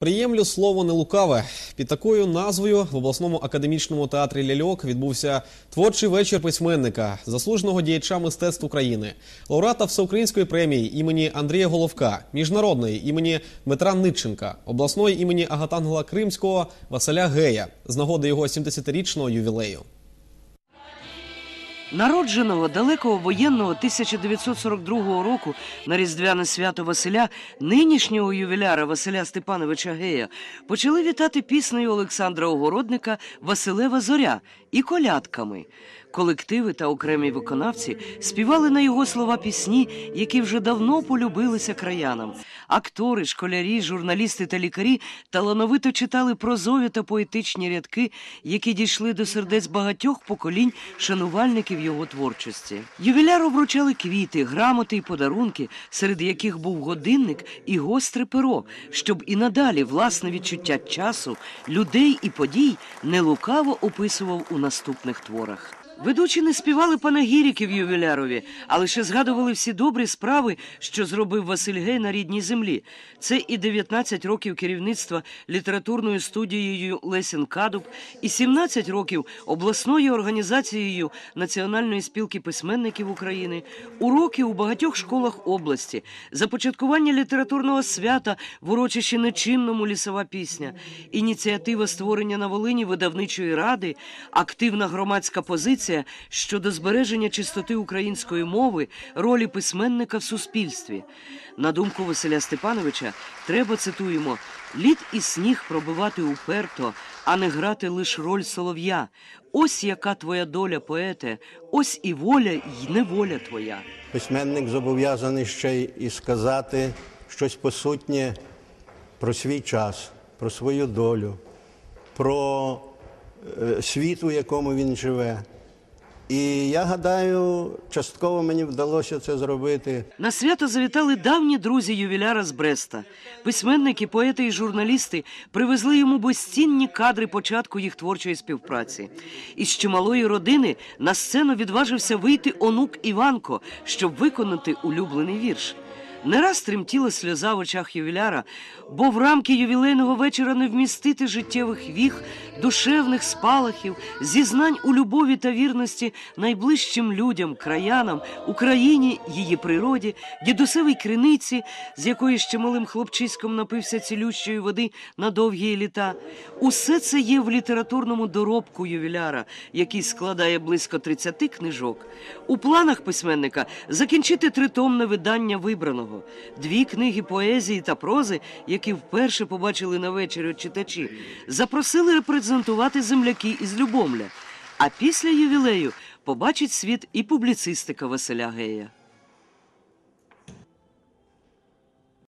Приємлю слово не лукаве. Під такою назвою в обласному академічному театрі Ляльок відбувся творчий вечір письменника, заслуженого діяча мистецтв України, лауреата всеукраїнської премії імені Андрія Головка, міжнародної імені Дмитра Нитченка, обласної імені Агатангела Кримського Василя Гея з нагоди його 70-річного ювілею. Народженого далекого воєнного 1942 року на Різдвяне свято Василя, нинішнього ювіляра Василя Степановича Гея, почали вітати піснею Олександра Огородника Василева Зоря і колядками. Колективи та окремі виконавці співали на його слова пісні, які вже давно полюбилися краянам. Актори, школярі, журналісти та лікарі талановито читали прозові та поетичні рядки, які дійшли до сердець багатьох поколінь шанувальників його творчості. Ювіляру вручали квіти, грамоти і подарунки, серед яких був годинник і гостре перо, щоб і надалі власне відчуття часу, людей і подій нелукаво описував у наступних творах. Ведучі не співали панагіріків ювілярові, а лише згадували всі добрі справи, що зробив Василь Гей на рідній землі. Це і 19 років керівництва літературною студією Лесін Кадуб, і 17 років обласною організацією Національної спілки письменників України, уроки у багатьох школах області, започаткування літературного свята в урочищі нечинному лісова пісня, ініціатива створення на Волині видавничої ради, активна громадська позиція щодо збереження чистоти української мови, ролі письменника в суспільстві. На думку Василя Степановича, треба цитуємо лід і сніг пробивати уперто, а не грати лише роль солов'я. Ось яка твоя доля, поете, ось і воля, й неволя твоя. Письменник зобов'язаний ще й і сказати щось посутнє про свій час, про свою долю, про е, світ, у якому він живе. І я гадаю, частково мені вдалося це зробити. На свято завітали давні друзі ювіляра з Бреста. Письменники, поети і журналісти привезли йому безцінні кадри початку їх творчої співпраці. Із чималої родини на сцену відважився вийти онук Іванко, щоб виконати улюблений вірш. Не раз тремтіла сльоза в очах ювіляра, бо в рамки ювілейного вечора не вмістити життєвих віг, душевних спалахів, зізнань у любові та вірності найближчим людям, краянам, Україні, її природі, дідусевій криниці, з якої ще малим хлопчиськом напився цілющої води на довгі літа. Усе це є в літературному доробку ювіляра, який складає близько 30 книжок. У планах письменника закінчити тритомне видання вибраного, дві книги поезії та прози, які вперше побачили на вечері читачі, запросили репрезентувати земляки із Любомля. А після ювілею побачить світ і публіцистика Василя Гея.